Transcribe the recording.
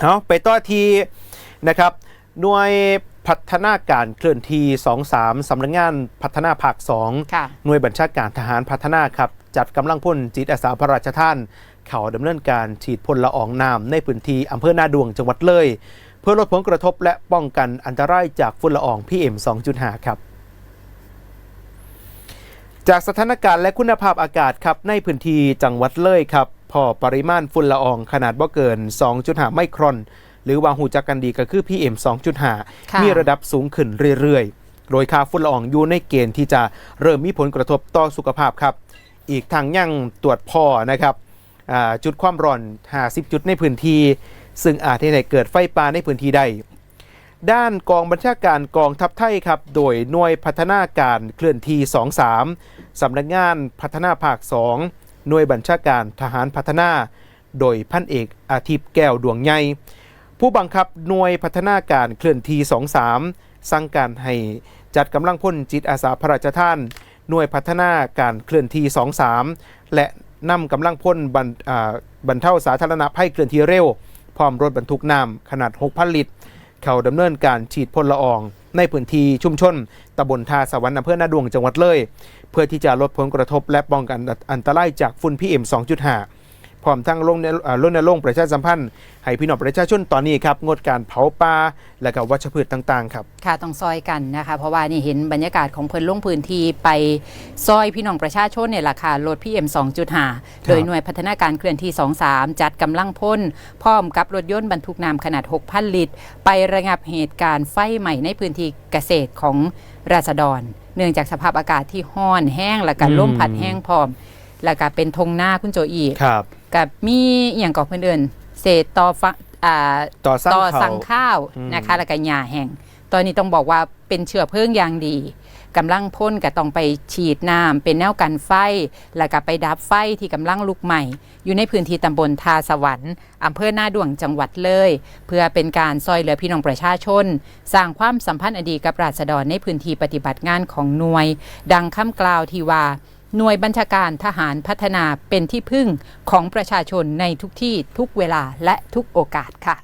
เอาไปต่อทีนะครับหน่วยพัฒนาการเคลื่อนที่ 23 สำนักงานพัฒนาภาค2ค่ะหน่วยบัญชาการทหารพัฒนาครับ จัดกำลังพลจิตอาสาพระราชทาน เขาดำเนินการฉีดพ่นละอองน้ำในพื้นที่อำเภอนาดวงจังหวัดเลย เพื่อลดผลกระทบและป้องกันอันตรายจากฝุ่นละออง PM 2.5 ครับ จากสถานการณ์และคุณภาพอากาศครับในพื้นที่จังหวัดเลยครับ พอปริมาณฝุ่นละอองขนาดบ่เกิน 2.5 ไมครอน หรือว่าหูจักกันดีก็คือ PM ค่ะ2.5 มีระดับสูงขึ้นเรื่อยๆ โดยค่าฝุ่นละอองอยู่ในเกณฑ์ที่จะเริ่มมีผลกระทบต่อสุขภาพครับ อีกทางยังตรวจพ่อนะครับอ่าจุดความร้อน 50 จุดในพื้นที่ ซึ่งอาจให้เกิดไฟป่าในพื้นที่ได้ด้านกองบัญชาการกองทัพไทยครับ โดยหน่วยพัฒนาการเคลื่อนที่ 23 สำนักงานพัฒนาภาค 2 หน่วยบัญชาการทหารพัฒนา โดยพันเอกอาทิตย์แก้วดวงใหญ่ผู้บังคับหน่วยพัฒนาการเคลื่อนที่23 สั่งการให้จัดกำลังพลจิตอาสาพระราชทาน หน่วยพัฒนาการเคลื่อนที่23 และนำกำลังพลบรรอ่าบรรเทาสาธารณภัยเคลื่อนที่เร็ว พร้อมรถบรรทุกน้ำขนาด 6,000 ลิตร เข้าดำเนินการฉีดพ่นละออง ในพื้นที่ชุมชนตำบลทาสวรรค์อำเภอนาดวงจังหวัดเลย เพื่อที่จะลดผลกระทบและป้องกันอันตรายจากฝุ่น PM 2.5 พร้อมทั้งลงในอ่ารณรงค์ประชาสัมพันธ์ให้พี่น้องประชาชนตอนนี้ครับงดการเผาป่าและก็วัชพืชต่างๆครับค่ะต้องซอยกันนะคะ เพราะว่านี่เห็นบรรยากาศของเพิ่นลงพื้นที่ไปซอยพี่น้องประชาชนเนี่ยราคารถพี่เอ็ม2.5โดยหน่วยพัฒนาการเคลื่อนที่23จัดกำลังพ่นพร้อมกับรถยนต์บรรทุกน้ำขนาด 6,000 ลิตร ไประงับเหตุการณ์ไฟใหม่ในพื้นที่เกษตรของราษฎร เนื่องจากสภาพอากาศที่ห้อนแห้งและก็อืมลมพัดแห้งพร้อม แล้วก็เป็นทงหน้าคุณโจอีครับ กับมีอหย่างก่อเพื่อนเดินเศษตอฟัอ่าต่อสร้างต่อเขาสั่งข้าวอืม นะคะแล้วก็หญ้าแห้งตอนนี้ต้องบอกว่าเป็นเชื้อเพลิงอย่างดีกำลังพ่นก็ต้องไปฉีดน้ำเป็นแนวกันไฟ แล้วก็ไปดับไฟที่กำลังลุกใหม่ อยู่ในพื้นที่ตำบลทาสวรรค์อำเภอหน้าด่วงจังหวัดเลย เพื่อเป็นการซอยเหลือพี่น้องประชาชน สร้างความสัมพันธ์อดีกับราษฎรในพื้นที่ปฏิบัติงานของหน่วย ดังคำกล่าวที่ว่า หน่วยบัญชาการทหารพัฒนาเป็นที่พึ่งของประชาชนในทุกที่ทุกเวลาและทุกโอกาสค่ะ